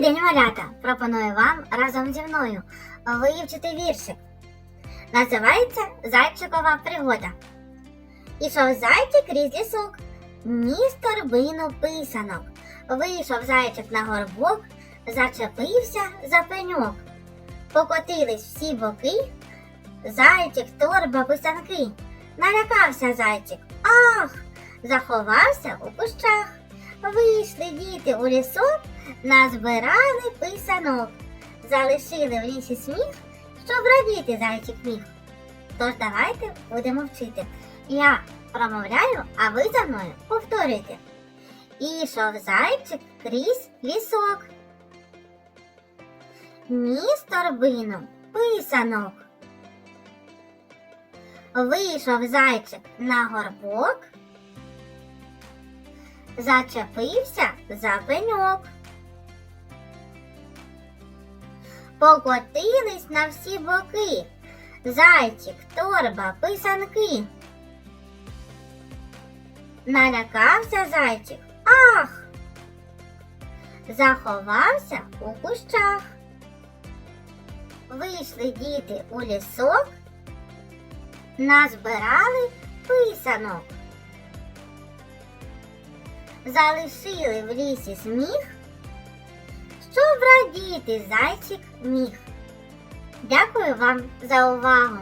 день, малята! Пропоную вам разом зі мною вивчити віршик. Називається Зайчикова пригода. Ішов зайчик крізь лісок, ніс торбину писанок. Вийшов зайчик на горбок, зачепився за пеньок. Покотились всі боки, зайчик, торба, писанки. Налякався зайчик. Ах! Заховався у кущах. Вийшли діти у лісок, назбирали писанок. Залишили в лісі сміх, щоб радіти зайчик міг. Тож давайте будемо вчити. Я промовляю, а ви за мною повторюйте. Ішов зайчик крізь лісок. Ніс торбину писанок. Вийшов зайчик на горбок, зачепився за пеньок. Покотились на всі боки. Зайчик, торба, писанки. Налякався зайчик. Ах! Заховався у кущах. Вийшли діти у лісок, назбирали писанок. Залишили в лісі сміх, щоб радіти зайчик міг. Дякую вам за увагу!